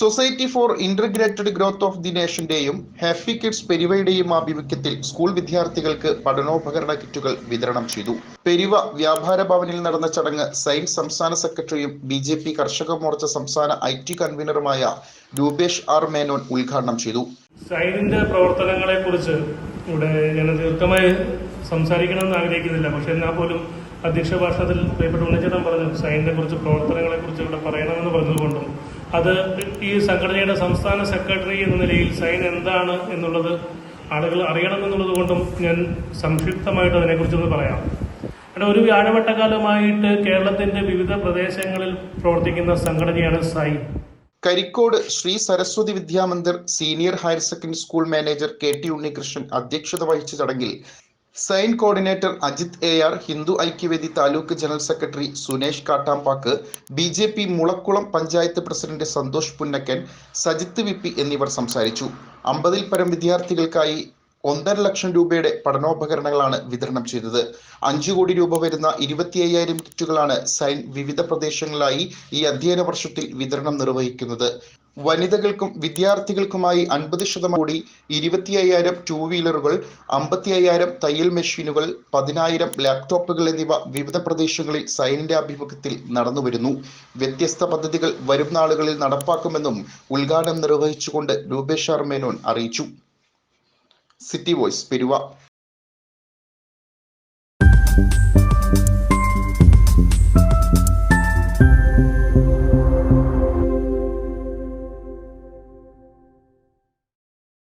Society for integrated growth of the നേഷന്റെയും happy kids പെരുവയുടെയും ആഭിമുഖ്യത്തിൽ school വിദ്യാർത്ഥികൾക്ക് പഠനോപകരണ കിറ്റുകൾ വിതരണം ചെയ്തു. പെരുവ വ്യാപാര ഭവനിൽ നടന്ന ചടങ്ങ് സയൻസ് സംസ്ഥാന സെക്രട്ടറിയും B J P Karshaka Morcha സംസ്ഥാന ഐ ടി കൺവീനറുമായ രൂപേഷ് ആർ മേനോൻ ഉദ്ഘാടനം ചെയ്തു. സൈനിന്റെ പ്രവർത്തനങ്ങളെ കുറിച്ച് ഇവിടെ ഞാൻ ദീർഘമായി ആഗ്രഹിക്കുന്നില്ല. പക്ഷെ എന്നാൽ പോലും അധ്യക്ഷ ഭാഷണത്തിൽ പ്രിയപ്പെട്ട ഉണ്ണിച്ചേട്ടൻ പറഞ്ഞു സൈനിനെ കുറിച്ച് പ്രവർത്തനങ്ങളെ കുറിച്ച് ഇവിടെ പറയണമെന്ന് പറഞ്ഞതുകൊണ്ടും അത് ഈ സംഘടനയുടെ സംസ്ഥാന സെക്രട്ടറി എന്ന നിലയിൽ സൈൻ എന്താണ് എന്നുള്ളത് ആളുകൾ അറിയണമെന്നുള്ളത് കൊണ്ടും ഞാൻ സംക്ഷിപ്തമായിട്ട് അതിനെക്കുറിച്ചൊന്ന് പറയാം. ഇവിടെ ഒരു വ്യാഴവട്ടകാലമായിട്ട് കേരളത്തിന്റെ വിവിധ പ്രദേശങ്ങളിൽ പ്രവർത്തിക്കുന്ന സംഘടനയാണ് SIGN. Karikode Shri Saraswati Vidyamandir senior higher secondary school manager K T Unnikrishnan അധ്യക്ഷത വഹിച്ച ചടങ്ങിൽ SIGN coordinator Ajith A R Hindu Aikyavedi taluk general secretary Sunesh Kattampak B J P Mulakkulam panchayat president Santhosh Punnakkan Sajith V P എന്നിവർ സംസാരിച്ചു. അമ്പതിൽ പരം വിദ്യാർത്ഥികൾക്കായി ഒന്നര ലക്ഷം രൂപയുടെ പഠനോപകരണങ്ങളാണ് വിതരണം ചെയ്തത്. അഞ്ചു കോടി രൂപ വരുന്ന ഇരുപത്തി അയ്യായിരം കിറ്റുകളാണ് സൈൻ വിവിധ പ്രദേശങ്ങളിലായി ഈ അധ്യയന വർഷത്തിൽ വിതരണം നിർവഹിക്കുന്നത്. വനിതകൾക്കും വിദ്യാർത്ഥികൾക്കുമായി അൻപത് ശതമാനം കൂടി ഇരുപത്തി അയ്യായിരം ടൂ വീലറുകൾ അമ്പത്തി അയ്യായിരം തയ്യൽ മെഷീനുകൾ പതിനായിരം ലാപ്ടോപ്പുകൾ എന്നിവ വിവിധ പ്രദേശങ്ങളിൽ സൈനിന്റെ ആഭിമുഖ്യത്തിൽ നടന്നുവരുന്നു. വ്യത്യസ്ത പദ്ധതികൾ വരും നാളുകളിൽ നടപ്പാക്കുമെന്നും ഉദ്ഘാടനം നിർവഹിച്ചുകൊണ്ട് രൂപേഷ് ആർമേനോൻ അറിയിച്ചു. City voice Peruva.